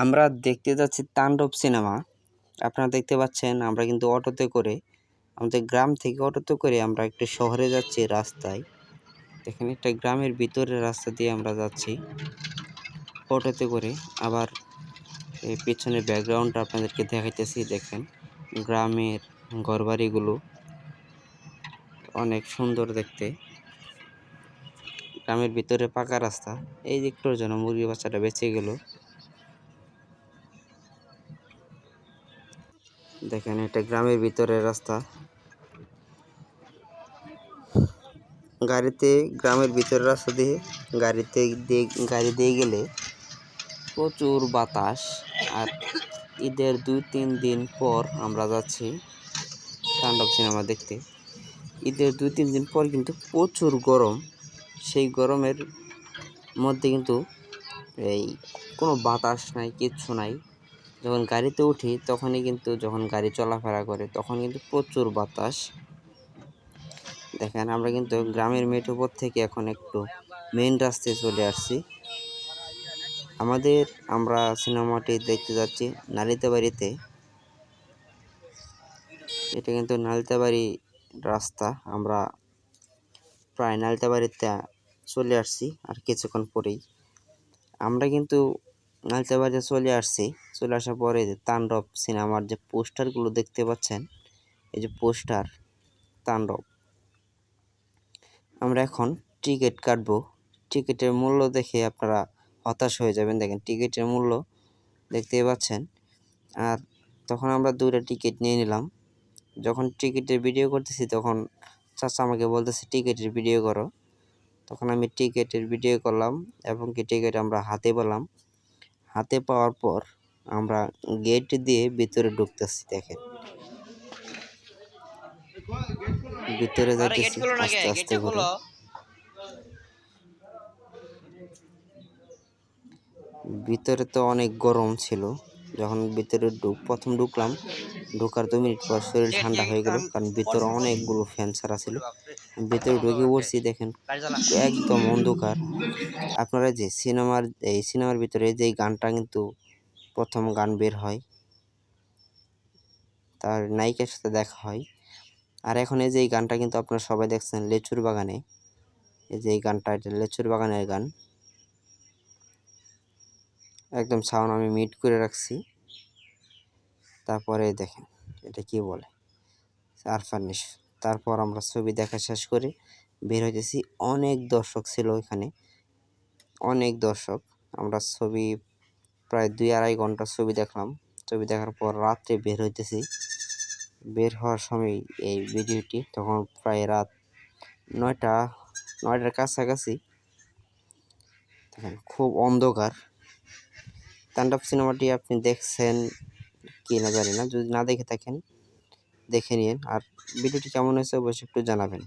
আমরা দেখতে যাচ্ছি তাণ্ডব সিনেমা। আপনারা দেখতে পাচ্ছেন, আমরা কিন্তু অটোতে করে, আমাদের গ্রাম থেকে অটোতে করে আমরা একটু শহরে যাচ্ছি রাস্তায়। এখানে একটা গ্রামের ভিতরের রাস্তা দিয়ে আমরা যাচ্ছি অটোতে করে। আবার এই পিছনের ব্যাকগ্রাউন্ডটা আপনাদেরকে দেখাইতেছি, দেখেন। গ্রামের ঘরবাড়িগুলো অনেক সুন্দর দেখতে। গ্রামের ভিতরে পাকা রাস্তা। এই যে একটুর জন্য মুরগি বাচ্চাটা বেঁচে গেল। দেখেন, এটা গ্রামের ভিতরের রাস্তা। গাড়িতে, গ্রামের ভিতরের রাস্তা দিয়ে গাড়িতে গাড়ি দিয়ে গেলে প্রচুর বাতাস আর ঈদের দুই, তিন দিন পর আমরা যাচ্ছি তাণ্ডব সিনেমা দেখতে। ঈদের দুই, তিন দিন পর কিন্তু প্রচুর গরম। সেই গরমের মধ্যে কিন্তু এই কোনো বাতাস নাই, কিচ্ছু নাই। যখন গাড়িতে উঠি, তখনই কিন্তু যখন গাড়ি চলাফেরা করে, তখন কিন্তু প্রচুর বাতাস। দেখেন, আমরা কিন্তু গ্রামের মেঠোপথ থেকে এখন একটু মেন রাস্তায় চলে আসছি। আমাদের, আমরা সিনেমাটি দেখতে যাচ্ছি নালিতাবাড়িতে। এটা কিন্তু নালিতাবাড়ি রাস্তা। আমরা প্রায় নালিতাবাড়িতে চলে আসছি আর কিছুক্ষণ পরেই। আমরা কিন্তু নালিতাবাড়িতে চলে আসছি। চলে আসার পরে যে তাণ্ডব সিনেমার যে পোস্টারগুলো দেখতে পাচ্ছেন, এই যে পোস্টার, তাণ্ডব। আমরা এখন টিকিট কাটবো। টিকিটের মূল্য দেখে আপনারা হতাশ হয়ে যাবেন। দেখেন, টিকিটের মূল্য দেখতেই পাচ্ছেন। আর তখন আমরা দুইটা টিকিট নিয়ে নিলাম। যখন টিকিটের ভিডিও করতেছি, তখন চাচা আমাকে বলতেছে, টিকিটের ভিডিও করো। তখন আমি টিকিটের ভিডিও করলাম এবং কি টিকিট আমরা হাতে পেলাম। হাতে পাওয়ার পর আমরা গেট দিয়ে ভিতরে ঢুকতেছি দেখেন। ভিতরে যাইতেছি আস্তে আস্তে করে। ভিতরে তো অনেক গরম ছিল যখন ভিতরে ঢুক প্রথম ঢুকলাম ঢোকার দু মিনিট পর শরীর ঠান্ডা হয়ে গেল, কারণ ভিতরে অনেকগুলো ফ্যান ছাড়া ছিল। ভিতরে ঢুকে পড়ছি, দেখেন, একদম অন্ধকার। আপনারা যে সিনেমার, এই সিনেমার ভিতরে যে গানটা কিন্তু প্রথম গান বের হয়, তার নায়িকার সাথে দেখা হয়। আর এখন এই যে এই গানটা কিন্তু আপনারা সবাই দেখছেন, লেচুর বাগানে। এই যে এই গানটা, এটা লেচুর বাগানের গান। একদম সাউন্ড আমি মিট করে রাখছি। তারপরে দেখেন, এটা কি বলে? আর ফার্নিশ তারপর আমরা ছবি দেখা শেষ করে, বের হইতেছি। অনেক দর্শক ছিল এখানে অনেক দর্শক। আমরা ছবি প্রায় দুই আড়াই ঘণ্টা ছবি দেখলাম। ছবি দেখার পর রাত্রে বের হইতেছি। বের হওয়ার সময় এই ভিডিওটি তখন প্রায় রাত নয়টা, নয়টার কাছাকাছি। খুব অন্ধকার। তাণ্ডব সিনেমাটি আপনি দেখছেন কি না জানি না, যদি না দেখে থাকেন, দেখে নিন। আর ভিডিওটি কেমন হয়েছে অবশ্যই একটু জানাবেন।